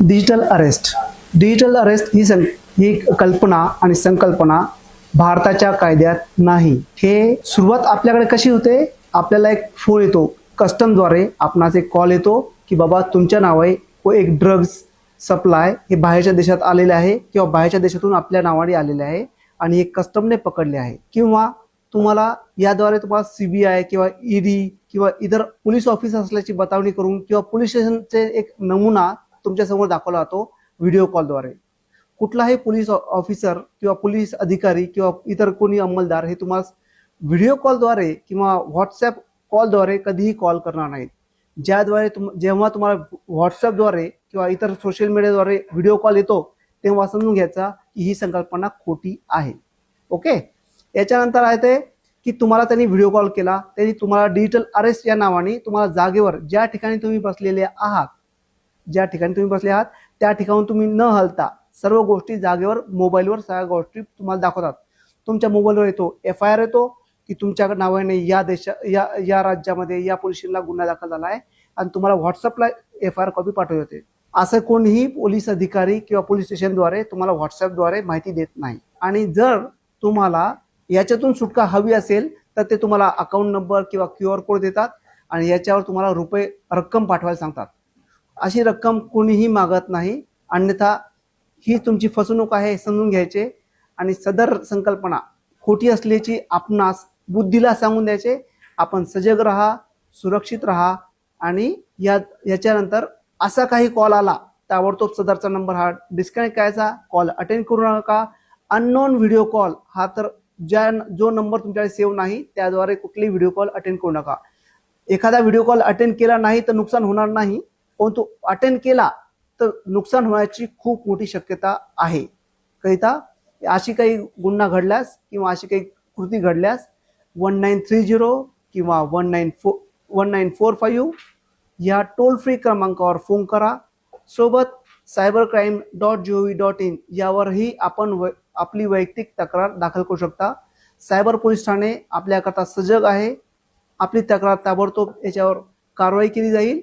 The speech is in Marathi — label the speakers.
Speaker 1: डिजिटल अरेस्ट डिजिटल अरेस्ट ही सं ही कल्पना आणि संकल्पना भारताच्या कायद्यात नाही. हे सुरुवात आपल्याकडे कशी होते? आपल्याला एक फोन येतो. कस्टमद्वारे आपणास एक कॉल येतो की बाबा तुमच्या नावाने व एक ड्रग्ज सप्लाय हे बाहेरच्या देशात आलेले आहे किंवा बाहेरच्या देशातून आपल्या नावाने आलेले आहे आणि हे कस्टमने पकडले आहे. किंवा तुम्हाला याद्वारे तुम्हाला सीबीआय किंवा ईडी किंवा इतर पोलीस ऑफिस असल्याची बतावणी करून किंवा पोलीस स्टेशनचे एक नमुना तुमच्यासमोर दाखवला जातो व्हिडिओ कॉलद्वारे. कुठलाही पोलीस ऑफिसर किंवा पोलीस अधिकारी किंवा इतर कोणी अंमलदार हे तुम्हाला व्हिडिओ कॉलद्वारे किंवा व्हॉट्सॲप कॉलद्वारे कधीही कॉल करणार नाहीत. ज्याद्वारे तुम जेव्हा तुम्हाला व्हॉट्सअपद्वारे किंवा इतर सोशल मीडियाद्वारे व्हिडिओ कॉल येतो तेव्हा समजून घ्यायचा की ही संकल्पना खोटी आहे. ओके? याच्यानंतर आहे ते की तुम्हाला त्यांनी व्हिडिओ कॉल केला त्यांनी तुम्हाला डिजिटल अरेस्ट या नावाने तुम्हाला जागेवर ज्या ठिकाणी तुम्ही बसलेले आहात ज्या ठिकाणी तुम्ही बसले आहात त्या ठिकाणून तुम्ही न हलता सर्व गोष्टी जागेवर मोबाईलवर सगळ्या गोष्टी तुम्हाला दाखवतात. तुमच्या मोबाईलवर येतो एफ आय आर येतो की तुमच्या नावाने या देशा या या राज्यामध्ये या पोलिसांना गुन्हा दाखल झाला आहे आणि तुम्हाला व्हॉट्सअपला एफ आय आर कॉपी पाठवली होते. असं कोणीही पोलीस अधिकारी किंवा पोलीस स्टेशनद्वारे तुम्हाला व्हॉट्सअपद्वारे माहिती देत नाही. आणि जर तुम्हाला याच्यातून सुटका हवी असेल तर ते तुम्हाला अकाउंट नंबर किंवा क्यू आर कोड देतात आणि याच्यावर तुम्हाला रुपये रक्कम पाठवायला सांगतात. अशी रक्कम कोणीही मागत नाही अन्यथा ही तुमची फसवणूक आहे हे समजून घ्यायचे आणि सदर संकल्पना खोटी असल्याची आपणास बुद्धीला सांगून द्यायचे. आपण सजग राहा सुरक्षित राहा आणि या याच्यानंतर असा काही कॉल आला ताबडतोब सदरचा नंबर हा डिस्कनेक्ट करायचा. कॉल अटेंड करू नका. अननोन व्हिडिओ कॉल हा तर ज्या जो नंबर तुमच्याकडे सेव्ह नाही त्याद्वारे कुठलेही व्हिडिओ कॉल अटेंड करू नका. एखादा व्हिडिओ कॉल अटेंड केला नाही तर नुकसान होणार नाही परंतु अटेंड केला तर नुकसान होण्याची खूप मोठी शक्यता आहे. करिता अशी काही गुन्हा घडल्यास किंवा अशी काही कृती घडल्यास वन नाईन थ्री झिरो किंवा one nine four one nine four five या टोल फ्री क्रमांकावर फोन करा. सोबत cyber crime dot G O V dot in यावरही आपण वै आपली वैयक्तिक तक्रार दाखल करू शकता. सायबर पोलीस ठाणे आपल्याकरता सजग आहे. आपली तक्रार ताबडतोब याच्यावर कारवाई केली जाईल.